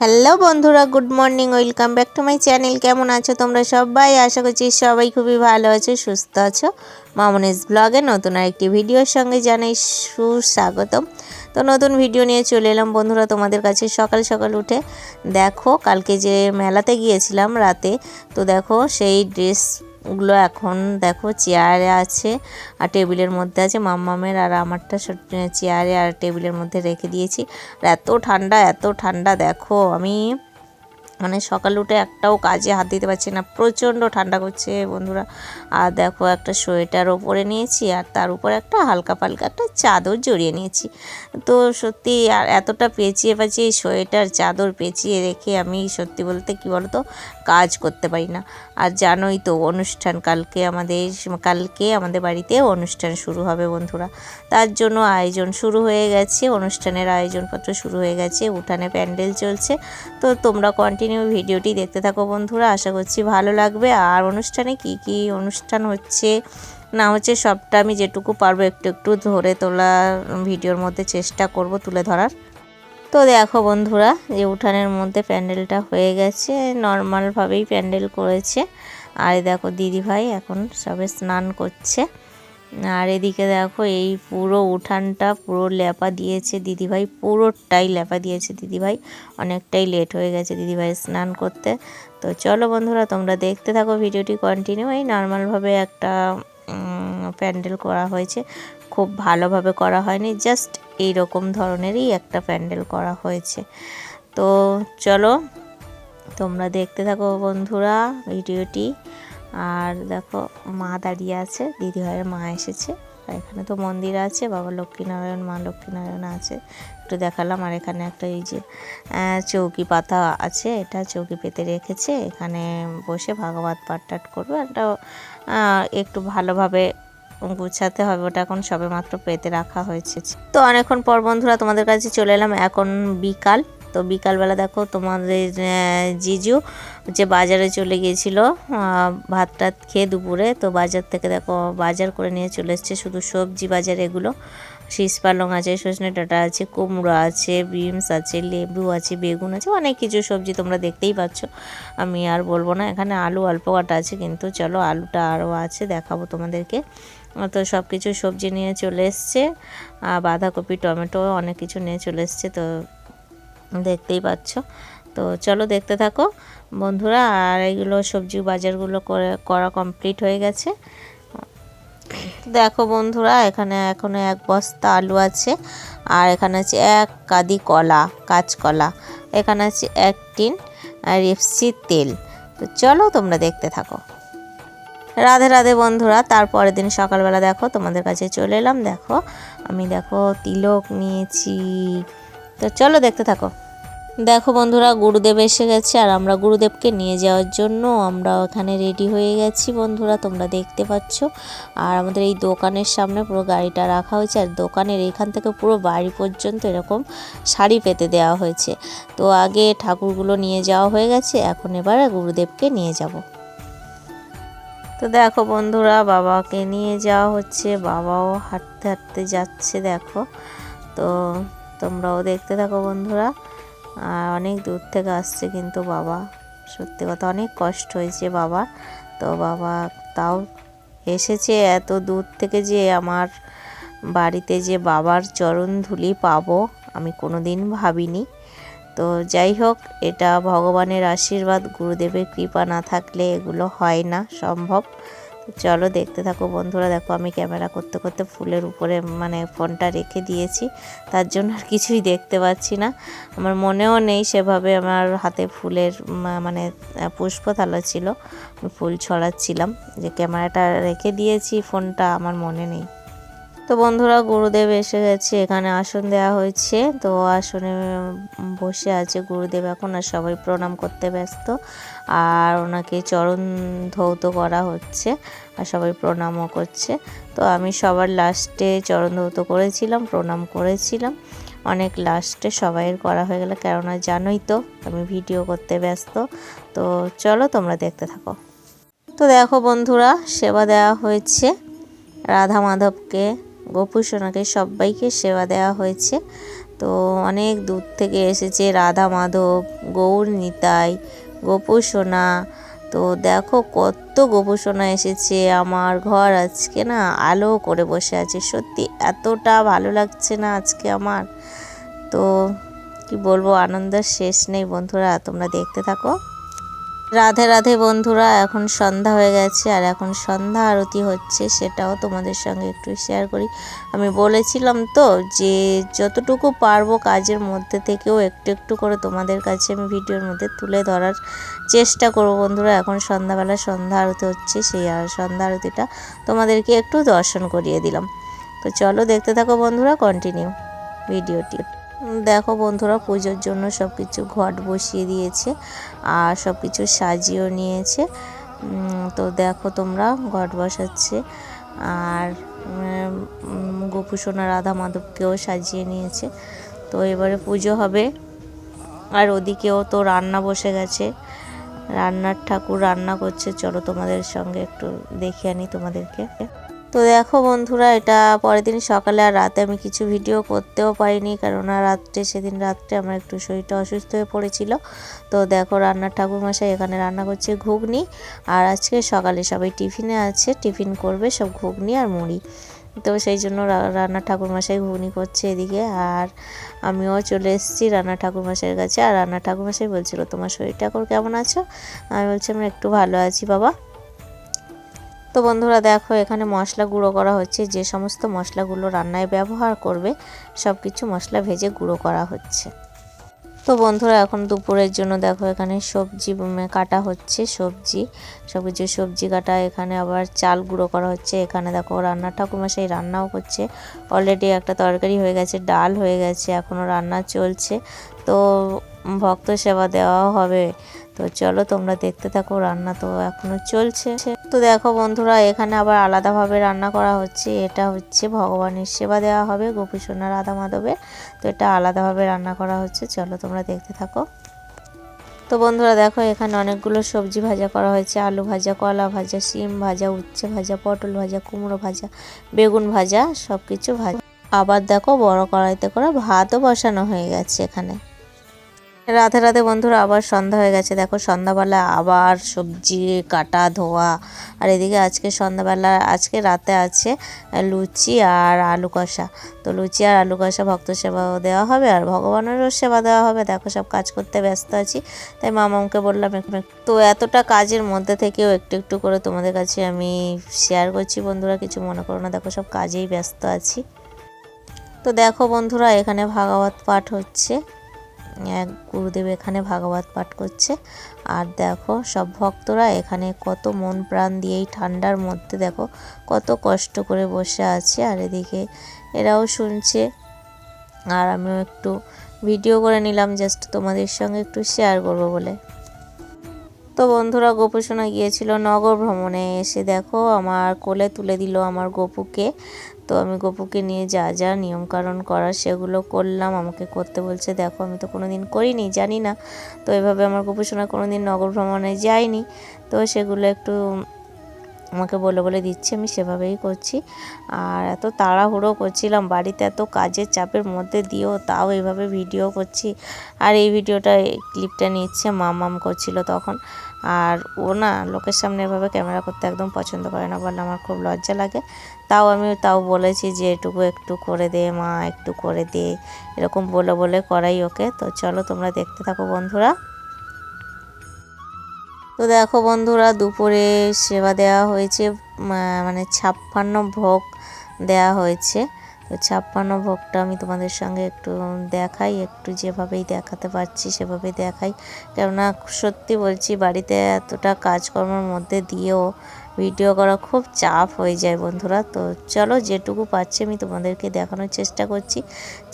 Hello বন্ধুরা, good morning, welcome back to my channel. কেমন আছো তোমরা সবাই? আশা করছি সবাই খুবই ভালো আছো, সুস্থ আছো। মামনিস ব্লগে নতুন আরেকটি ভিডিওর সঙ্গে জানাই সুস্বাগতম। তো নতুন ভিডিও নিয়ে চলে এলাম বন্ধুরা তোমাদের কাছে সকাল সকাল উঠে। দেখো, কালকে যে মেলাতে গিয়েছিলাম রাতে, তো দেখো সেই ড্রেসগুলো এখন দেখো চেয়ারে আছে আর টেবিলের মধ্যে আছে মাম্মামের আর আমারটা চেয়ারে আর টেবিলের মধ্যে রেখে দিয়েছি। আর এত ঠান্ডা এত ঠান্ডা, দেখো আমি মানে সকাল উঠে একটাও কাজে হাত দিতে পারছি না। প্রচণ্ড ঠান্ডা করছে বন্ধুরা। আর দেখো একটা সোয়েটারও পরে নিয়েছি আর তার উপর একটা হালকা পালকা একটা চাদর জড়িয়ে নিয়েছি। তো সত্যি আর এতটা পেঁচিয়ে পাচিয়ে সোয়েটার, চাদর পেঁচিয়ে রেখে আমি সত্যি বলতে কি বলতো, কাজ করতে পারি না। আর জানোই তো অনুষ্ঠান, কালকে আমাদের কালকে আমাদের বাড়িতে অনুষ্ঠান শুরু হবে বন্ধুরা। তার জন্য আয়োজন শুরু হয়ে গেছে, অনুষ্ঠানের আয়োজনপত্র শুরু হয়ে গেছে, উঠানে প্যান্ডেল চলছে। তো তোমরা কন্টিনিউ ভিডিওটি দেখতে থাকো বন্ধুরা। আশা করছি ভালো লাগবে। আর অনুষ্ঠানে কি কি অনুষ্ঠান হচ্ছে না হচ্ছে সবটা আমি যেটুকু পারব একটু একটু ধরে তোলা ভিডিওর মধ্যে চেষ্টা করব তুলে ধরার। তো দেখো বন্ধুরা যে উঠানের মধ্যে প্যান্ডেলটা হয়ে গেছে। নর্মালভাবেই প্যান্ডেল করেছে। আর দেখো দিদিভাই এখন সবে স্নান করছে। আর এদিকে দেখো, এই পুরো উঠানটা পুরো ল্যাপা দিয়েছে দিদিভাই, পুরোটাই ল্যাপা দিয়েছে দিদিভাই। অনেকটাই লেট হয়ে গেছে দিদিভাই স্নান করতে। তো চলো বন্ধুরা, তোমরা দেখতে থাকো ভিডিওটি কন্টিনিউ এই নর্মালভাবে একটা প্যান্ডেল করা হয়েছে। খুব ভালোভাবে করা হয়নি জাস্ট এই রকম ধরনেরই একটা প্যান্ডেল করা হয়েছে। তো চলো, তোমরা দেখতে থাকো বন্ধুরা ভিডিওটি। আর দেখো মা দাঁড়িয়ে আছে, দিদিভাইয়ের মা এসেছে। আর এখানে তো মন্দির আছে, বাবা লক্ষ্মীনারায়ণ, মা লক্ষ্মীনারায়ণ আছে। একটু দেখালাম, আর এখানে একটা এই যে চৌকি পাতা আছে, এটা চৌকি পেতে রেখেছে। এখানে বসে ভাগবত পাঠ টাট করবে। একটা একটু ভালোভাবে গুছাতে হবে। ওটা এখন সবে মাত্র পেতে রাখা হয়েছে। তো অনেকক্ষণ পর বন্ধুরা তোমাদের কাছে চলে এলাম। এখন বিকাল। তো বিকালবেলা দেখো তোমাদের জিজু যে বাজারে চলে গিয়েছিল ভাত টাত খেয়ে দুপুরে, তো বাজার থেকে দেখো বাজার করে নিয়ে চলে এসছে শুধু সবজি বাজার এগুলো। শীষ পালং আছে, সজনে ডাটা আছে, কুমড়ো আছে, বিনস আছে, লেবু আছে, বেগুন আছে, অনেক কিছু সবজি তোমরা দেখতেই পাচ্ছ। আমি আর বলব না, এখানে আলু অল্প কাটা আছে, কিন্তু চলো আলুটা আরও আছে, দেখাবো তোমাদেরকে। তো সব কিছু সবজি নিয়ে চলে এসছে বাঁধাকপি, টমেটো, অনেক কিছু নিয়ে চলে এসছে, তো দেখতেই পাচ্ছ। তো চলো দেখতে থাকো। বন্ধুরা, আর এইগুলো সবজি বাজারগুলো করে, করা কমপ্লিট হয়ে গেছে। দেখো বন্ধুরা, এখানে এখনও এক বস্তা আলু আছে, আর এখানে আছে এক কাদি কলা কাঁচকলা এখানে আছে এক টিন রেপসি তেল। তো চলো তোমরা দেখতে থাকো। রাধে রাধে বন্ধুরা, তারপরের দিন সকালবেলা দেখো, তোমাদের কাছে চলে এলাম। দেখো, আমি দেখো তিলক নিয়েছি। তো চলো দেখতে থাকো। দেখো বন্ধুরা, গুরুদেব এসে গেছে আর আমরা গুরুদেবকে নিয়ে যাওয়ার জন্য আমরা ওখানে রেডি হয়ে গেছি বন্ধুরা, তোমরা দেখতে পাচ্ছ। আর আমাদের এই দোকানের সামনে পুরো গাড়িটা রাখা হয়েছে আর দোকানের এখান থেকে পুরো বাড়ি পর্যন্ত এরকম শাড়ি পেতে দেওয়া হয়েছে। তো আগে ঠাকুরগুলো নিয়ে যাওয়া হয়ে গেছে, এখন এবার গুরুদেবকে নিয়ে যাব। তো দেখো বন্ধুরা, বাবাকে নিয়ে যাওয়া হচ্ছে, বাবাও হাঁটতে হাঁটতে যাচ্ছে, দেখো। তো তোমরাও দেখতে থাকো বন্ধুরা। আর অনেক দূর থেকে আসছে কিন্তু বাবা। সত্যি কথা, অনেক কষ্ট হয়েছে বাবা। তো বাবা তাও এসেছে এত দূর থেকে যে আমার বাড়িতে যে বাবার চরণ ধুলি পাবো আমি কোনো দিন ভাবিনি। তো যাই হোক, এটা ভগবানের আশীর্বাদ, গুরুদেবের কৃপা না থাকলে এগুলো হয় না, সম্ভব। চলো দেখতে থাকো বন্ধুরা, দেখো আমি ক্যামেরা করতে করতে ফুলের উপরে মানে ফোনটা রেখে দিয়েছি, তার জন্য আর কিছুই দেখতে পাচ্ছি না। আমার মনেও নেই সেভাবে আমার হাতে ফুলের মানে পুষ্প থালা ছিল ফুল ছড়াচ্ছিলাম, যে ক্যামেরাটা রেখে দিয়েছি, ফোনটা আমার মনে নেই। তো বন্ধুরা, গুরুদেব এসে গেছে, এখানে আসন দেওয়া হয়েছে। তো আসনে বসে আছে গুরুদেব এখন আর সবাই প্রণাম করতে ব্যস্ত। আর ওনাকে চরণ ধৌত করা হচ্ছে আর সবাই প্রণামও করছে। তো আমি সবার লাস্টে চরণ ধৌত করেছিলাম, প্রণাম করেছিলাম। অনেক লাস্টে সবাইয়ের করা হয়ে গেলে। কেননা জানোই তো, আমি ভিডিও করতে ব্যস্ত। তো চলো তোমরা দেখতে থাকো। তো দেখো বন্ধুরা, সেবা দেওয়া হয়েছে রাধা মাধবকে। গোপু সোনাকে সবাইকে সেবা দেওয়া হয়েছে। তো অনেক দূর থেকে এসেছে রাধা মাধব, গৌর নিতাই গোপু সোনা। তো দেখো কত গোপু সোনা এসেছে, আমার ঘর আজকে না আলো করে বসে আছে। সত্যি এতটা ভালো লাগছে না আজকে আমার। তো কি বলব, আনন্দের শেষ নেই বন্ধুরা, তোমরা দেখতে থাকো। রাধে রাধে বন্ধুরা, এখন সন্ধ্যা হয়ে গেছে আর এখন সন্ধ্যা আরতি হচ্ছে, সেটাও তোমাদের সঙ্গে একটু শেয়ার করি। আমি বলেছিলাম তো যে যতটুকু পারব কাজের মধ্যে থেকেও একটু একটু করে তোমাদের কাছে আমি ভিডিওর মধ্যে তুলে ধরার চেষ্টা করব বন্ধুরা। এখন সন্ধ্যাবেলা সন্ধ্যা আরতি হচ্ছে, সেই আর সন্ধ্যা আরতিটা তোমাদেরকে একটু দর্শন করিয়ে দিলাম। তো চলো দেখতে থাকো বন্ধুরা কন্টিনিউ ভিডিওটি দেখো বন্ধুরা পুজোর জন্য সব কিছু ঘট বসিয়ে দিয়েছে আর সব কিছু সাজিয়েও নিয়েছে। তো দেখো তোমরা ঘট বসাচ্ছে আর উম, গোপু সোনা রাধা মাধবকেও সাজিয়ে নিয়েছে। তো এবারে পুজো হবে আর ওদিকেও তো রান্না বসে গেছে। রান্নার ঠাকুর রান্না করছে চলো তোমাদের সঙ্গে একটু দেখে আনি তোমাদেরকে। তো দেখো বন্ধুরা, এটা পরের দিন সকালে আর রাতে আমি কিছু ভিডিও করতেও পারিনি কারণ রাত্রে, সেদিন রাত্রে আমার একটু শরীরটা অসুস্থ হয়ে পড়েছিল। তো দেখো রান্নার ঠাকুরমশাই এখানে রান্না করছে ঘুগনি, আর আজকে সকালে সবাই টিফিনে আছে, টিফিন করবে সব ঘুগনি আর মুড়ি। তো সেই জন্য রা- রান্নার ঠাকুরমশাই ঘুগনি করছে এদিকে, আর আমিও চলে এসেছি রান্নার ঠাকুরমশাইয়ের কাছে। আর রান্নার ঠাকুরমশাই বলছিল, তোমার শরীরটা কেমন আছো? আমি বলছি, আমি একটু ভালো আছি বাবা। তো বন্ধুরা দেখো, এখানে মশলা গুঁড়ো করা হচ্ছে। যে সমস্ত মশলাগুলো রান্নায় ব্যবহার করবে সব কিছু মশলা ভেজে গুঁড়ো করা হচ্ছে। তো বন্ধুরা, এখন দুপুরের জন্য দেখো, এখানে সবজি কাটা হচ্ছে, সবজি। সব কিছু সবজি কাটা, এখানে আবার চাল গুঁড়ো করা হচ্ছে। এখানে দেখো রান্নার ঠাকুমা সেই রান্নাও করছে। অলরেডি একটা তরকারি হয়ে গেছে, ডাল হয়ে গেছে এখনও রান্না চলছে। তো ভক্ত সেবা দেওয়াও হবে। তো চলো, তোমরা দেখতে থাকো, রান্না তো এখনও চলছে। তো দেখো বন্ধুরা, এখানে আবার আলাদাভাবে রান্না করা হচ্ছে। এটা হচ্ছে ভগবানের সেবা দেওয়া হবে গোপী সোনা রাধা মাধবের তো এটা আলাদাভাবে রান্না করা হচ্ছে। চলো তোমরা দেখতে থাকো। তো বন্ধুরা, দেখো এখানে অনেকগুলো সবজি ভাজা করা হয়েছে। আলু ভাজা, কলা ভাজা, শিম ভাজা, উচ্ছে ভাজা, পটল ভাজা, কুমড়ো ভাজা, বেগুন ভাজা সব কিছু ভাজা। আবার দেখো বড় কড়াইতে করে ভাতও বসানো হয়ে গেছে এখানে। রাধে রাধে বন্ধুরা, আবার সন্ধ্যা হয়ে গেছে। দেখো সন্ধ্যাবেলা আবার সবজি, কাটা, ধোয়া। আর এদিকে আজকে সন্ধ্যাবেলা, আজকে রাতে আছে লুচি আর আলু কষা। তো লুচি আর আলু কষা ভক্ত সেবাও দেওয়া হবে আর ভগবানেরও সেবা দেওয়া হবে। দেখো সব কাজ করতে ব্যস্ত আছি। তাই মামাকে বললাম একটু তো এতটা কাজের মধ্যে থেকেও একটু একটু করে তোমাদের কাছে আমি শেয়ার করছি বন্ধুরা। কিছু মনে করো না, দেখো সব কাজেই ব্যস্ত আছি। তো দেখো বন্ধুরা, এখানে ভাগবত পাঠ হচ্ছে। এক গুরুদেব এখানে ভাগবত পাঠ করছে। আর দেখো, সব ভক্তরা এখানে কত মন প্রাণ দিয়ে এই ঠান্ডার মধ্যে দেখো, কত কষ্ট করে বসে আছে। আর এদিকে এরাও শুনছে। আর আমিও একটু ভিডিও করে নিলাম জাস্ট তোমাদের সঙ্গে একটু শেয়ার করব বলে। তো বন্ধুরা গোপুসোনা গিয়েছিল নগর ভ্রমণে। এসে দেখো আমার কোলে তুলে দিল আমার গপুকে। তো আমি গপুকে নিয়ে যা যা নিয়মকানুন করার সেগুলো করলাম। আমাকে করতে বলছে, দেখো, আমি তো কোনো দিন করিনি, জানি না। তো এভাবে আমার গোপুসোনা কোনো দিন নগর ভ্রমণে যায়নি। তো সেগুলো একটু আমাকে বলে বলে দিচ্ছে, আমি সেভাবেই করছি। আর এত তাড়াহুড়ো করছিলাম, বাড়িতে এত কাজের চাপের মধ্যে দিয়েও তাও এইভাবে ভিডিও করছি। আর এই ভিডিওটা ক্লিপটা নিচ্ছে মাম মাম করছিল তখন। আর ও না লোকের সামনে এভাবে ক্যামেরা করতে একদম পছন্দ করে না বললে আমার খুব লজ্জা লাগে। তাও আমি তাও বলেছি যে এটুকু একটু করে দে মা, একটু করে দে, এরকম বলে বলে করাই ওকে। তো চলো তোমরা দেখতে থাকো বন্ধুরা। তো দেখো বন্ধুরা, দুপুরে সেবা দেওয়া হয়েছে মানে ছাপ্পান্ন ভোগ দেওয়া হয়েছে। তো ছাপ্পান্ন ভোগটা আমি তোমাদের সঙ্গে একটু দেখাই, একটু যেভাবেই দেখাতে পারছি সেভাবেই দেখাই। কেননা সত্যি বলছি, বাড়িতে এতটা কাজকর্মের মধ্যে দিয়েও ভিডিও করা খুব চাপ হয়ে যায় বন্ধুরা। তো চলো যেটুকু পাচ্ছি আমি তোমাদেরকে দেখানোর চেষ্টা করছি।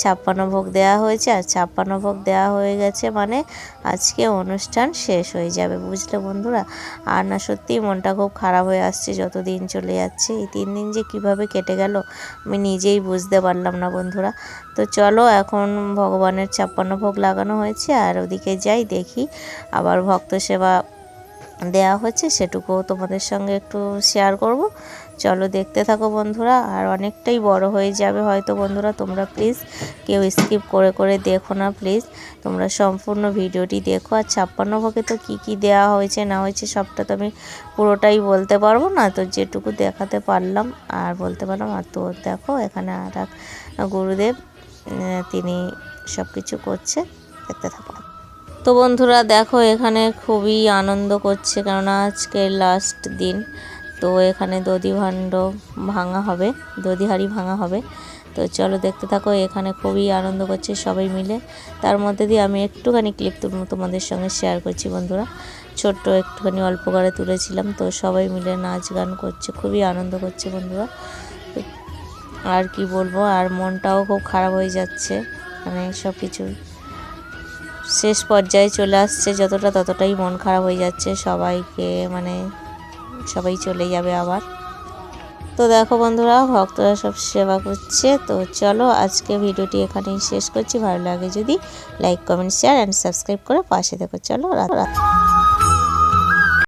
ছাপ্পান্ন ভোগ দেওয়া হয়েছে আর ছাপ্পান্ন ভোগ দেওয়া হয়ে গেছে মানে আজকে অনুষ্ঠান শেষ হয়ে যাবে, বুঝলে বন্ধুরা? আর না সত্যিই মনটা খুব খারাপ হয়ে আসছে যত দিন চলে যাচ্ছে। এই তিন দিন যে কীভাবে কেটে গেল আমি নিজেই বুঝতে পারলাম না বন্ধুরা। তো চলো এখন ভগবানের ছাপ্পান্ন ভোগ লাগানো হয়েছে আর ওদিকে যাই দেখি। আবার ভক্ত সেবা দেয়া হচ্ছে সেটুকুও তোমাদের সঙ্গে একটু শেয়ার করব। চলো দেখতে থাকো বন্ধুরা, আর অনেকটাই বড় হয়ে যাবে হয়তো বন্ধুরা, তোমরা প্লিজ কেউ স্কিপ করে করে দেখো না প্লিজ তোমরা সম্পূর্ণ ভিডিওটি দেখো, আর ছাপ্পান্ন ভোগে তো কী কী দেওয়া হয়েছে, না হয়েছে, সবটা তো আমি পুরোটাই বলতে পারব না, তো যেটুকু দেখাতে পারলাম আর বলতে পারলাম, আর তো দেখো এখানে আর গুরুদেব তিনি সব কিছু করছে, দেখতে থাকো। তো বন্ধুরা দেখো, এখানে খুবই আনন্দ করছে, কেননা আজকে লাস্ট দিন। তো এখানে দধি ভাণ্ড ভাঙা হবে দধি হাঁড়ি ভাঙা হবে। তো চলো দেখতে থাকো, এখানে খুবই আনন্দ করছে সবাই মিলে। তার মধ্যে দিয়ে আমি একটুখানি ক্লিপ তোমাদের সঙ্গে শেয়ার করছি বন্ধুরা। ছোট্ট একটুখানি অল্প করে তুলেছিলাম, তো সবাই মিলে নাচ গান করছে, খুবই আনন্দ করছে বন্ধুরা। আর কি বলব, আর মনটাও খুব খারাপ হয়ে যাচ্ছে মানে সব কিছু শেষ পর্যায়ে চলে আসছে, যতটা ততটাই মন খারাপ হয়ে যাচ্ছে, সবাইকে মানে সবাই চলে যাবে আবার। তো দেখো বন্ধুরা, ভক্তরা সব সেবা করছে। তো চলো আজকে ভিডিওটি এখানেই শেষ করছি। ভালো লাগে যদি like comment share and subscribe করে পাশে দেখো চলো রাত